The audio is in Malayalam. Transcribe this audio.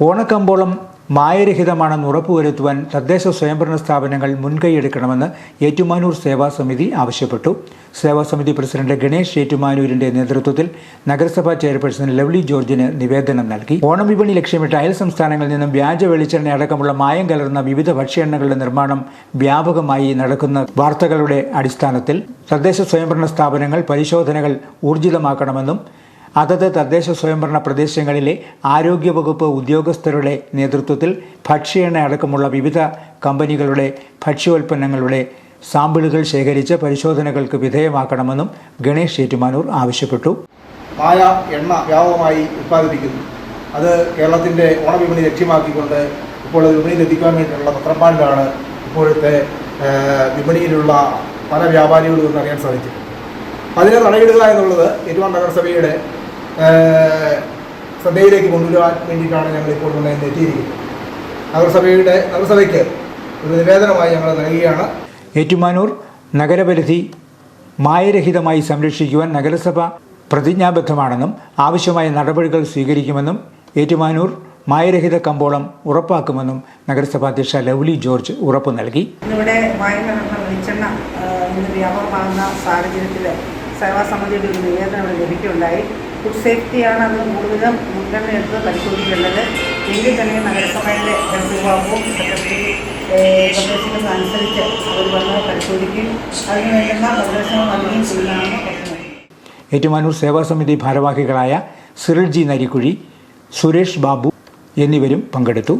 ഓണക്കമ്പോളം മായരഹിതമാണെന്ന് ഉറപ്പുവരുത്തുവാൻ തദ്ദേശ സ്വയംഭരണ സ്ഥാപനങ്ങൾ മുൻകൈയെടുക്കണമെന്ന് ഏറ്റുമാനൂർ സേവാ സമിതി ആവശ്യപ്പെട്ടു. സേവാ സമിതി പ്രസിഡന്റ് ഗണേഷ് ഏറ്റുമാനൂരിന്റെ നേതൃത്വത്തിൽ നഗരസഭാ ചെയർപേഴ്സൺ ലവ്ലി ജോർജിന് നിവേദനം നൽകി. ഓണം വിപണി ലക്ഷ്യമിട്ട് അയൽ സംസ്ഥാനങ്ങളിൽ നിന്നും വ്യാജ വെളിച്ചെണ്ണ അടക്കമുള്ള മായം കലർന്ന വിവിധ ഭക്ഷ്യെണ്ണകളുടെ നിർമ്മാണം വ്യാപകമായി നടക്കുന്ന വാർത്തകളുടെ അടിസ്ഥാനത്തിൽ തദ്ദേശ സ്വയംഭരണ സ്ഥാപനങ്ങൾ പരിശോധനകൾ ഊർജിതമാക്കണമെന്നും അതത് തദ്ദേശ സ്വയംഭരണ പ്രദേശങ്ങളിലെ ആരോഗ്യവകുപ്പ് ഉദ്യോഗസ്ഥരുടെ നേതൃത്വത്തിൽ ഭക്ഷ്യ എണ്ണ അടക്കമുള്ള വിവിധ കമ്പനികളുടെ ഭക്ഷ്യോൽപ്പന്നങ്ങളുടെ സാമ്പിളുകൾ ശേഖരിച്ച് പരിശോധനകൾക്ക് വിധേയമാക്കണമെന്നും ഗണേഷ് ഏറ്റുമാനൂർ ആവശ്യപ്പെട്ടു. മായ എണ്ണ വ്യാപകമായി ഉത്പാദിപ്പിക്കുന്നു. അത് കേരളത്തിന്റെ ഓണവിപണി ലക്ഷ്യമാക്കിക്കൊണ്ട് ഇപ്പോൾ എത്തിക്കാൻ വേണ്ടിയിട്ടുള്ള പത്രപ്പാടിലാണ് ഇപ്പോഴത്തെ വിപണിയിലുള്ള പല വ്യാപാരികളും അറിയാൻ സാധിക്കും അതിനെ തടയിടുക എന്നുള്ളത് ഏറ്റുമാൻ നഗരസഭയുടെ ശ്രദ്ധയിലേക്ക് കൊണ്ടുവരാൻ വേണ്ടിയിട്ടാണ് ഞങ്ങൾ ഇപ്പോൾ ഉള്ള എത്തിയിരിക്കുന്നത്. നഗരസഭയുടെ നഗരസഭയ്ക്ക് ഒരു നിവേദനമായി ഞങ്ങൾ നൽകുകയാണ്. ഏറ്റുമാനൂർ നഗരപരിധി മായരഹിതമായി സംരക്ഷിക്കുവാൻ നഗരസഭ പ്രതിജ്ഞാബദ്ധമാണെന്നും ആവശ്യമായ നടപടികൾ സ്വീകരിക്കുമെന്നും ഏറ്റുമാനൂർ മായരഹിത കമ്പോളം ഉറപ്പാക്കുമെന്നും നഗരസഭാ അധ്യക്ഷ ലവ്ലി ജോർജ് ഉറപ്പ് നൽകി. ഇവിടെ വെളിച്ചെണ്ണ വ്യാപകമാകുന്ന സാഹചര്യത്തിൽ സേവാസമിതിയുടെ ഒരു നിവേദനം ലഭിക്കുകയുണ്ടായി. ഫുഡ് സേഫ്റ്റിയാണ് അത് കൂടുതലും മുൻഗണന എടുത്ത് പരിശോധിക്കേണ്ടത്. എങ്കിൽ തന്നെ നഗരസഭയുടെ ഹെൽത്ത് സെക്രട്ടറി സെക്രട്ടറി നിർദ്ദേശങ്ങൾക്കനുസരിച്ച് അവർ വന്ന് പരിശോധിക്കുകയും അതിന് വേണ്ടുന്ന നിർദ്ദേശങ്ങൾ നൽകുകയും ചെയ്യുന്നതാണ് ഏറ്റുമാനൂർ സേവാ സമിതി ഭാരവാഹികളായ സിറിൽ ജി നരിക്കുഴി സുരേഷ് ബാബു എന്നിവരും പങ്കെടുത്തു.